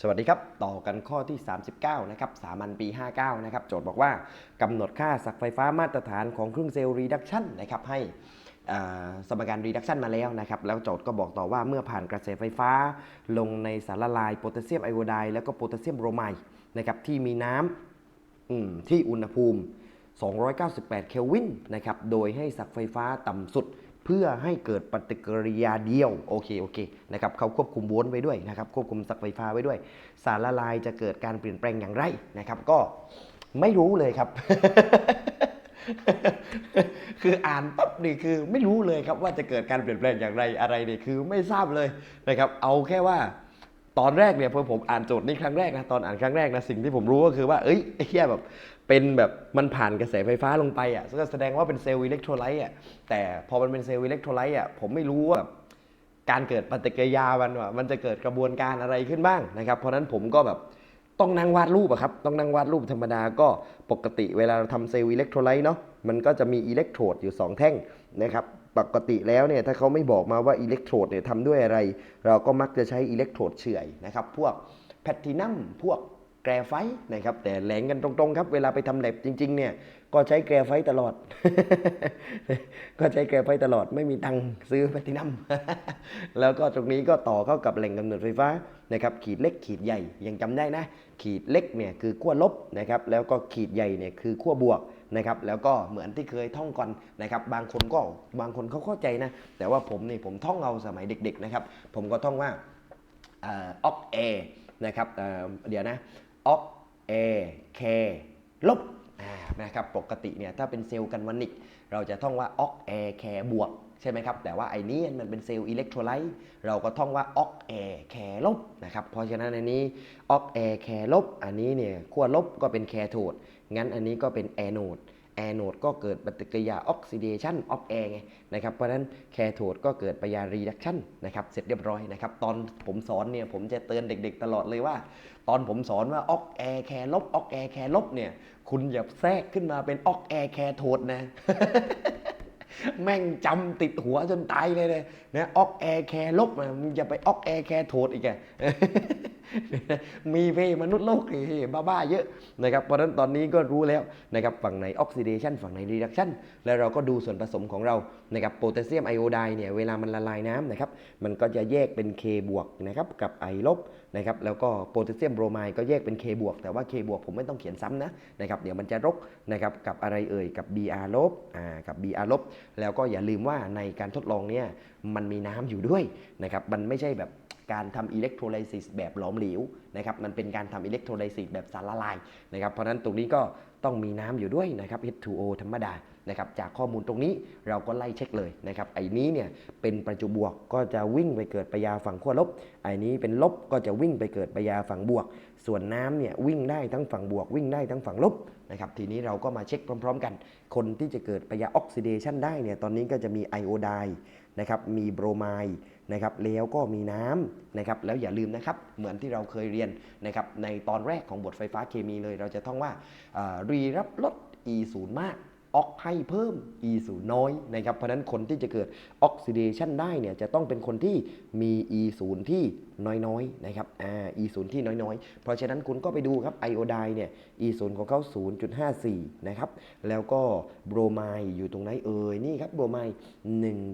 สวัสดีครับ ต่อกันข้อที่ 39 นะครับ สามัญปี 59 นะครับ โจทย์บอกว่ากำหนดค่าศักไฟฟ้ามาตรฐานของเครื่องเซลล์รีดักชันนะครับ ให้สมการรีดักชันมาแล้วนะครับ แล้วโจทย์ก็บอกต่อว่าเมื่อผ่านกระแสไฟฟ้า ลงในสารละลายโพแทสเซียมไอโอไดด์แล้วก็โพแทสเซียมโบรไมด์นะครับ ที่มีน้ำอืมที่อุณหภูมิ 298 เคลวินนะครับ โดยให้ศักไฟฟ้าต่ำสุด เพื่อให้เกิดปฏิกิริยาเดียวโอเคโอเคนะครับเขาควบคุมโวลต์ไว้ด้วยนะครับควบคุมสักไฟฟ้าไว้ด้วย สารละลายจะเกิดการเปลี่ยนแปลงอย่างไรนะครับ ก็ไม่รู้เลยครับ คืออ่านปั๊บนี่คือไม่รู้เลยครับว่าจะเกิดการเปลี่ยนแปลงอย่างไรอะไรเนี่ยคือไม่ทราบเลยนะครับ เอาแค่ว่า ตอนแรกเนี่ยพอผมอ่านโจทย์นี้ครั้งแรกนะตอนอ่านครั้งแรกนะสิ่งที่ผมรู้ก็คือว่าเอ้ยไอ้เหี้ยแบบเป็นแบบมันผ่านกระแสไฟฟ้าลงไปอะก็แสดงว่าเป็นเซลล์อิเล็กโทรไลต์อะแต่พอมันเป็นเซลล์อิเล็กโทรไลต์อะผมไม่รู้ว่าแบบการเกิดปฏิกิริยามันว่ามันจะเกิดกระบวนการอะไรขึ้นบ้างนะครับเพราะนั้นผมก็แบบ ต้องนั่งวาดรูปอะครับ ต้องนั่งวาดรูปธรรมดาก็ปกติเวลาเราทำเซลล์อิเล็กโทรไลต์เนาะ มันก็จะมีอิเล็กโทรดอยู่สองแท่งนะครับ ปกติแล้วเนี่ยถ้าเขาไม่บอกมาว่าอิเล็กโทรดเนี่ยทำด้วยอะไร เราก็มักจะใช้อิเล็กโทรดเฉื่อยนะครับ พวกแพลตินัม พวกแกรไฟต์นะครับ แต่แหลงกันตรงๆครับ เวลาไปทำแลบจริงๆเนี่ย ก็ใช้แกรไฟต์ตลอด ก็ใช้แกรไฟต์ตลอดไม่มีตังค์ซื้อแพลตินัม แล้วก็ตรงนี้ก็ต่อเข้ากับแหล่งกำเนิดไฟฟ้านะครับ ขีดเล็กขีดใหญ่ยังจำได้นะ ขีดเล็กเนี่ยคือขั้วลบนะครับ แล้วก็ขีดใหญ่เนี่ยคือขั้วบวกนะครับ แล้วก็เหมือนที่เคยท่องก่อนนะครับ บางคนก็บางคนเขาเข้าใจนะ แต่ว่าผมนี่ผมท่องเอาสมัยเด็ก ๆนะครับ ผมก็ท่องว่าออกเอนะครับเดี๋ยวนะออกเอเคลบ นะครับปกติเนี่ยถ้าเป็นเซลล์กันวานิก เราจะท่องว่าออกแอร์แคร์บวกใช่ไหมครับแต่ว่าไอ้นี้มันเป็นเซลล์อิเล็กโทรไลต์เราก็ท่องว่าออกแอร์แคร์ลบนะครับเพราะฉะนั้นอันนี้ออกแอร์แคร์ลบ อันนี้เนี่ยขั้วลบก็เป็นแคร์โทดงั้นอันนี้ก็เป็นแอร์โนด แอโนดก็เกิดปฏิกิริยาออกซิเดชันออกแอร์ไงนะครับเพราะฉะนั้นแคโทดก็เกิดปฏิกิริยารีดักชันนะครับเสร็จเรียบร้อยนะครับตอนผมสอนเนี่ยผมจะเตือนเด็ก ๆ ตลอดเลยว่า ตอนผมสอนว่าออกแอร์แครลบออกแอร์แครลบเนี่ยคุณอย่าแทรกขึ้นมาเป็นออกแอร์แครโทดนะแม่งจำติดหัวจนตายเลยเลยนะออกแอร์แคร์ลบอะมึงจะไปออกแอร์แคร์โทดอีกอะมีเพมนุษย์โลกเฮ้บ้าๆเยอะนะครับเพราะฉะนั้นตอนนี้ก็รู้แล้วนะครับฝั่งไหนออกซิเดชันฝั่งไหนรีดักชันแล้วเราก็ดูส่วนผสมของเรานะครับโพแทสเซียมไอโอไดเนี่ยเวลามันละลายน้ำนะครับมันก็จะแยกเป็น K บวกนะครับกับ I ลบนะครับแล้วก็โพแทสเซียมโบรไมด์ก็แยกเป็น K บวกแต่ว่า K บวกผมไม่ต้องเขียนซ้ำนะนะครับเดี๋ยวมันจะรกนะครับกับอะไรเอ่ยกับ Br ลบอ่ากับ Br ลบแล้วก็อย่าลืมว่าในการทดลองเนี่ยมันมีน้ำอยู่ด้วยนะครับมันไม่ใช่แบบ การทำอิเล็กโทรไลซิสแบบหลอมเหลวนะครับมันเป็นการทำอิเล็กโทรไลซิสแบบสารละลายนะครับเพราะนั้นตรงนี้ก็ ต้องมีน้ำอยู่ด้วยนะครับ H2O ธรรมดานะครับจากข้อมูลตรงนี้เราก็ไล่เช็คเลยนะครับไอ้นี้เนี่ยเป็นประจุบวกก็จะวิ่งไปเกิดปยาฝั่งขั้วลบไอ้นี้เป็นลบก็จะวิ่งไปเกิดปยาฝั่งบวก ส่วนน้ำเนี่ยวิ่งได้ทั้งฝั่งบวก วิ่งได้ทั้งฝั่งลบนะครับทีนี้เราก็มาเช็คพร้อม ๆ กัน คนที่จะเกิดปยาออกซิเดชันได้เนี่ยตอนนี้ก็จะมีไอโอไดนะครับมีโบรไมด์นะครับแล้วก็มีน้ำนะครับแล้วอย่าลืมนะครับเหมือนที่เราเคยเรียนนะครับในตอนแรกของบทไฟฟ้าเคมีเลย เราจะท่องว่าอ่ารีรับลด E 0 มากออกให้เพิ่ม E 0 น้อยนะครับเพราะนั้นคนที่จะเกิดออกซิเดชันได้เนี่ยจะต้องเป็นคนที่มี E 0 ที่น้อยๆนะครับอ่า E 0 ที่น้อยๆ เพราะฉะนั้นคุณก็ไปดูครับไอโอไดเนี่ย E 0 ของเขา0.54 นะครับ แล้วก็โบรไมด์อยู่ตรงไหนเอ่ยนี่ครับโบรไมด์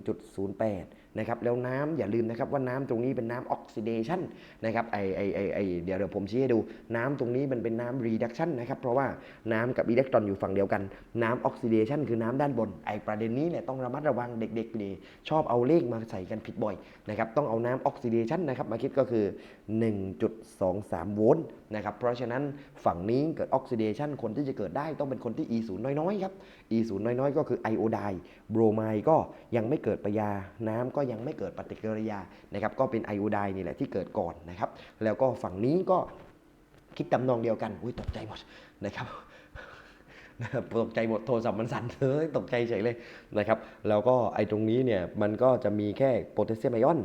1.08 นะครับแล้วน้ำอย่าลืมนะครับว่าน้ำตรงนี้เป็นน้ำออกซิเดชันนะครับไอไอไอไอเดี๋ยวเดี๋ยวผมชี้ให้ดู น้ำตรงนี้มันเป็นน้ำรีดักชันนะครับเพราะว่าน้ำกับอิเล็กตรอนอยู่ฝั่งเดียวกัน น้ำออกซิเดชันคือน้ำด้านบนไอประเด็นนี้เนี่ยต้องระมัดระวังเด็กๆนี่ชอบเอาเลขมาใส่กันผิดบ่อยนะครับต้องเอาน้ำออกซิเดชันนะครับมาคิดก็คือ 1.23 โวลต์นะครับเพราะฉะนั้นฝั่งนี้เกิดออกซิเดชันคนที่จะเกิดได้ต้องเป็นคนที่ E 0น้อยๆครับ E 0น้อยๆ ก็คือไอโอไดโบรไมด์ก็ยังไม่เกิดปยาน้ำก็ก็ยังไม่เกิดปฏิกิริยานะครับก็เป็นไอโอไดนี่แหละที่เกิดก่อนนะครับแล้วก็ฝั่งนี้ก็คิดตำนองเดียวกันอุ้ยตกใจหมดนะครับนะครับตกใจหมดโทรศัพท์มันสั่นเลยตกใจเฉยเลยนะครับแล้วก็ไอ้ตรงนี้เนี่ยมันก็จะมีแค่โพแทสเซียมไอออน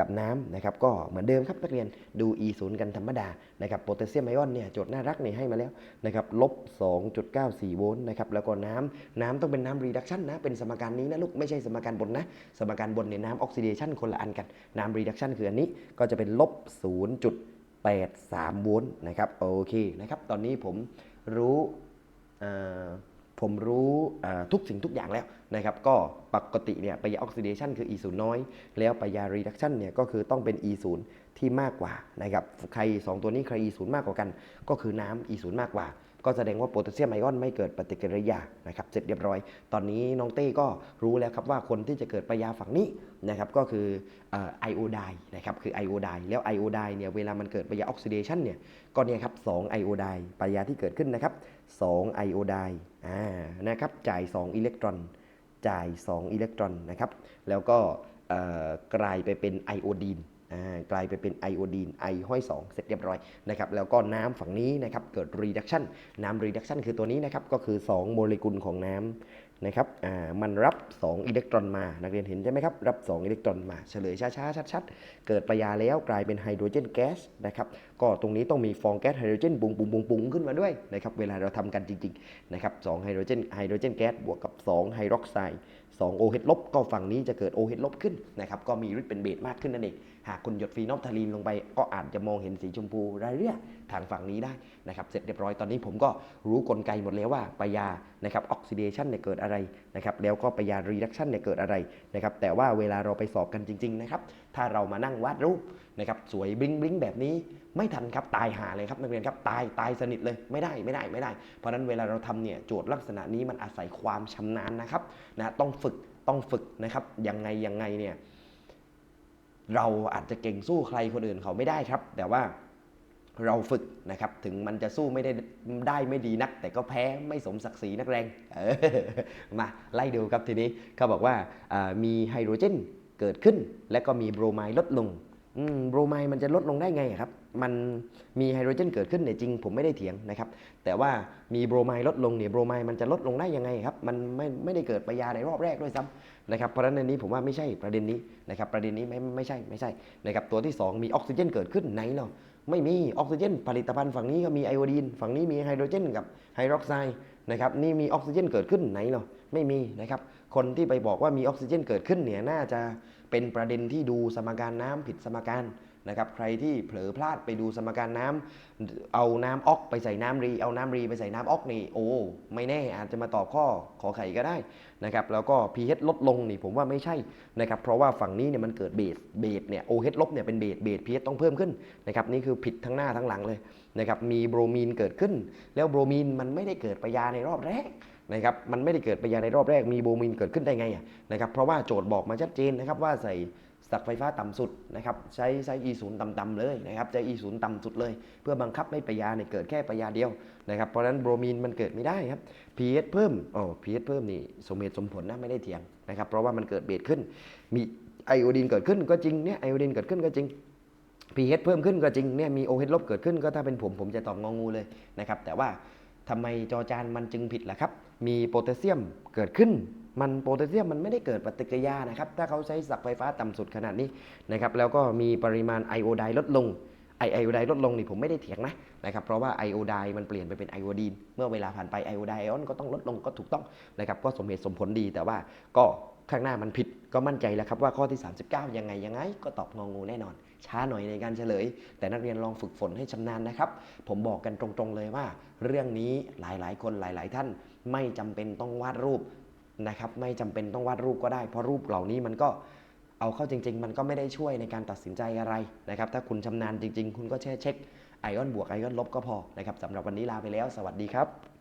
กับน้ำนะครับก็เหมือนเดิมครับนักเรียนดู E 0 กันธรรมดานะครับโพแทสเซียมไอออนเนี่ยโจทย์น่ารักเนี่ยให้มาแล้วนะครับลบ 2.94 โวลต์นะครับแล้วก็น้ำน้ำต้องเป็นน้ำรีดักชันนะเป็นสมการนี้นะลูกไม่ใช่สมการบนนะสมการบนเนี่ยน้ำออกซิเดชันคนละอันกันน้ำรีดักชันคืออันนี้ก็จะเป็นลบ83 โวลต์นะครับโอเคนะครับตอนนี้ผมรู้อ่อ ผมรู้ทุกสิ่งทุกอย่างแล้วนะครับก็ปกติเนี่ยปฏิกิริยาออกซิเดชันคือ E 0 น้อย แล้วปฏิกิริยารีดักชันเนี่ยก็คือต้องเป็น E 0 ที่มากกว่านะครับใคร 2 ตัวนี้ใคร E 0 มากกว่ากัน ก็คือน้ำ E 0 มากกว่า ก็แสดงว่าโพแทสเซียมไอออนไม่เกิดปฏิกิริยานะครับเสร็จเรียบร้อย ตอนนี้น้องเต้ก็รู้แล้วครับว่าคนที่จะเกิดปยาฝั่งนี้นะครับก็คือไอโอไดนะครับคือไอโอไดแล้วไอโอไดเนี่ยเวลามันเกิดปยาออกซิเดชันเนี่ยก็เนี่ยครับ2ไอโอไดปยาที่เกิดขึ้นนะครับ2ไอโอไดอ่านะครับจ่าย2อิเล็กตรอนจ่าย 2 อิเล็กตรอนนะครับแล้วก็กลายไปเป็นไอโอดีน กลายไปเป็นไอโอดีนไอห้อย 2 เสร็จเรียบร้อยนะครับแล้วก็น้ำฝั่งนี้นะครับเกิด reduction น้ำ reduction คือตัวนี้นะครับก็คือ 2 โมเลกุลของน้ำนะครับมันรับ 2 อิเล็กตรอนมา นักเรียนเห็นใช่ไหมครับ รับ 2 อิเล็กตรอนมา เฉลยช้าๆ ชัดๆ เกิดปฏิกิริยาแล้วกลายเป็นไฮโดรเจนแก๊สนะครับ ก็ตรงนี้ต้องมีฟองแก๊สไฮโดรเจนปุงปุงปุงปุงขึ้นมาด้วยนะครับ เวลาเราทำกันจริงๆ นะครับ2ไฮโดรเจนไฮโดรเจนแก๊สบวกกับ 2 ไฮดรอกไซด์2 OH ลบ ก็ฝั่งนี้จะเกิด OH ลบขึ้นนะครับ ก็มีฤทธิ์เป็นเบสมากขึ้นนั่นเองหากคุณหยดฟีนอลทาลีนลงไป ก็อาจจะมองเห็นสีชมพูรายเรื่อยทางฝั่งนี้ได้นะครับ เสร็จเรียบร้อยตอนนี้ผมก็รู้กลไกหมดแล้วว่าปยานะครับออกซิเดชันเนี่ยเกิดอะไรนะครับ แล้วก็ปยารีดักชันเนี่ยเกิดอะไรนะครับ แต่ว่าเวลาเราไปสอบกันจริง ๆ นะครับ ถ้าเรามานั่งวาดรูปนะครับสวยบลิงบลิงแบบนี้ไม่ทันครับตายหาเลยครับนักเรียนครับตายตายสนิทเลยไม่ได้ไม่ได้ไม่ได้ เพราะฉะนั้นเวลาเราทำเนี่ยโจทย์ลักษณะนี้มันอาศัยความชำนาญนะครับนะต้องฝึกต้องฝึกนะครับยังไงยังไงเนี่ย เราอาจจะเก่งสู้ใครคนอื่นเขาไม่ได้ครับ แต่ว่าเราฝึกนะครับ ถึงมันจะสู้ไม่ได้ได้ไม่ดีนัก แต่ก็แพ้ไม่สมศักดิ์ศรีนักแรงออมาไล่ดูครับทีนี้เขาบอกว่ามีไฮโดรเจนเกิดขึ้น และก็มีโบรไมด์ลดลงโบรไมด์มันจะลดลงได้ไงครับ มันมีไฮโดรเจนเกิดขึ้นเนี่ยจริงผมไม่ได้เถียงนะครับ แต่ว่ามีโบรไมด์ลดลงเนี่ยโบรไมด์มันจะลดลงได้ยังไงครับ มันไม่ไม่ได้เกิดปยาในรอบแรกด้วยซ้ำนะครับ เพราะฉะนั้นในนี้ผมว่าไม่ใช่ประเด็นนี้นะครับ ประเด็นนี้ไม่ไม่ใช่ไม่ใช่นะครับ ตัวที่ 2 มีออกซิเจนเกิดขึ้นไหนเนาไม่มีออกซิเจน ผลิตภัณฑ์ฝั่งนี้ก็มีไอโอดีน ฝั่งนี้มีไฮโดรเจนกับไฮดรอกไซด์นะครับนี่มีออกซิเจนเกิดขึ้นไหนเนาะไม่มีนะครับคนที่ไปบอกว่ามีออกซิเจนเกิดขึ้นเนี่ยน่าจะเป็นประเด็นที่ดูสมการน้ำผิดสมการ นะครับใครที่เผลอพลาดไปดูสมการน้ำเอาน้ำออกไปใส่น้ำรี เอาน้ำรีไปใส่น้ำออกนี่โอ้ไม่แน่อาจจะมาตอบข้อขอไข่ก็ได้นะครับแล้วก็ pH ลดลงนี่ผมว่าไม่ใช่นะครับเพราะว่าฝั่งนี้เนี่ยมันเกิดเบสเบสเนี่ย OH ลบเนี่ยเป็นเบสเบส pH ต้องเพิ่มขึ้นนะครับนี่คือผิดทั้งหน้าทั้งหลังเลยนะครับมีโบรมีนเกิดขึ้น แล้วโบรมีนมันไม่ได้เกิดปยาในรอบแรกนะครับมันไม่ได้เกิดปยาในรอบแรกมีโบรมีนเกิดขึ้นได้ไงนะครับเพราะว่าโจทย์บอกมาชัดเจนนะครับว่าใส่ สักไฟฟ้าต่ำสุดนะครับใช้ใช้ E 0ต่ำๆเลยนะครับใช้ E 0ต่ำสุดเลย เพื่อบังคับให้ปริยาเนี่ยเกิดแค่ปริยาเดียวนะครับเพราะฉะนั้นโบรมีนมันเกิดไม่ได้ครับ pH เพิ่มอ๋อ pH เพิ่มนี่สมเหตุสมผลนะไม่ได้เถียงนะครับเพราะว่ามันเกิดเบสขึ้น มีไอโอดีนเกิดขึ้นก็จริงเนี่ยไอโอดีนเกิดขึ้นก็จริง pH เพิ่มขึ้นก็จริงเนี่ยมี OH ลบเกิดขึ้นก็ถ้าเป็นผมผมจะตอบงองูเลยนะครับแต่ว่าทำไมจอจานมันจึงผิดล่ะครับ มีโพแทสเซียมเกิดขึ้น มันโพแทสเซียมมันไม่ได้เกิดปฏิกิริยานะครับ ถ้าเขาใช้สักไฟฟ้าต่ำสุดขนาดนี้นะครับแล้วก็มีปริมาณไอโอไดลดลงไอไอโอไดลดลงนี่ผมไม่ได้เถียงนะนะครับเพราะว่าไอโอไดมันเปลี่ยนไปเป็นไอโอดีนเมื่อเวลาผ่านไปไอโอไดไอออนก็ต้องลดลงก็ถูกต้องนะครับก็สมเหตุสมผลดีแต่ว่าก็ข้างหน้ามันผิดก็มั่นใจแล้วครับว่าข้อที่ 39 ยังไงยังไง ก็ตอบงองูแน่นอน ช้าหน่อยในการเฉลย แต่นักเรียนลองฝึกฝนให้ชำนาญนะครับ ผมบอกกันตรงๆเลยว่า เรื่องนี้หลายๆ คนหลาย ๆ ท่านไม่จำเป็นต้องวาดรูป นะครับไม่จำเป็นต้องวาดรูปก็ได้ เพราะรูปเหล่านี้มันก็เอาเข้าจริง ๆ มันก็ไม่ได้ช่วยในการตัดสินใจอะไรนะครับถ้าคุณชำนาญจริง ๆ คุณก็แค่เช็คไอออนบวกไอออนลบก็พอนะครับสำหรับวันนี้ลาไปแล้ว สวัสดีครับ